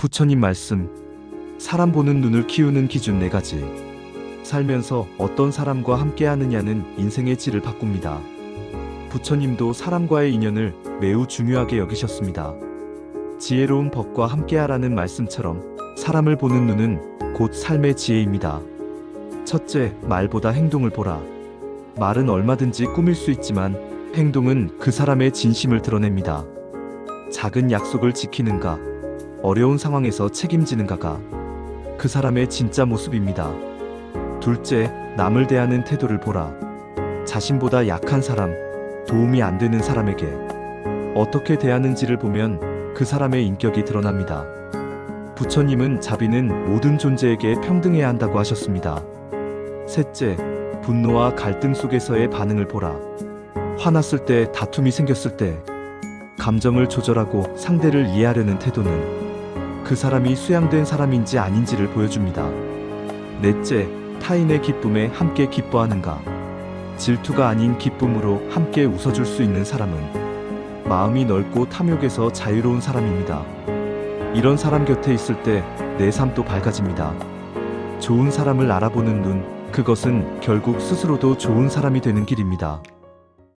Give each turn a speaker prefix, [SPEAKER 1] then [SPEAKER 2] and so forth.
[SPEAKER 1] 부처님 말씀. 사람 보는 눈을 키우는 기준 네 가지. 살면서 어떤 사람과 함께 하느냐는 인생의 질을 바꿉니다. 부처님도 사람과의 인연을 매우 중요하게 여기셨습니다. 지혜로운 법과 함께하라는 말씀처럼 사람을 보는 눈은 곧 삶의 지혜입니다. 첫째, 말보다 행동을 보라. 말은 얼마든지 꾸밀 수 있지만 행동은 그 사람의 진심을 드러냅니다. 작은 약속을 지키는가, 어려운 상황에서 책임지는 가가 그 사람의 진짜 모습입니다. 둘째, 남을 대하는 태도를 보라. 자신보다 약한 사람, 도움이 안 되는 사람에게 어떻게 대하는지를 보면 그 사람의 인격이 드러납니다. 부처님은 자비는 모든 존재에게 평등해야 한다고 하셨습니다. 셋째, 분노와 갈등 속에서의 반응을 보라. 화났을 때, 다툼이 생겼을 때, 감정을 조절하고 상대를 이해하려는 태도는 그 사람이 수양된 사람인지 아닌지를 보여줍니다. 넷째, 타인의 기쁨에 함께 기뻐하는가. 질투가 아닌 기쁨으로 함께 웃어줄 수 있는 사람은 마음이 넓고 탐욕에서 자유로운 사람입니다. 이런 사람 곁에 있을 때 내 삶도 밝아집니다. 좋은 사람을 알아보는 눈, 그것은 결국 스스로도 좋은 사람이 되는 길입니다.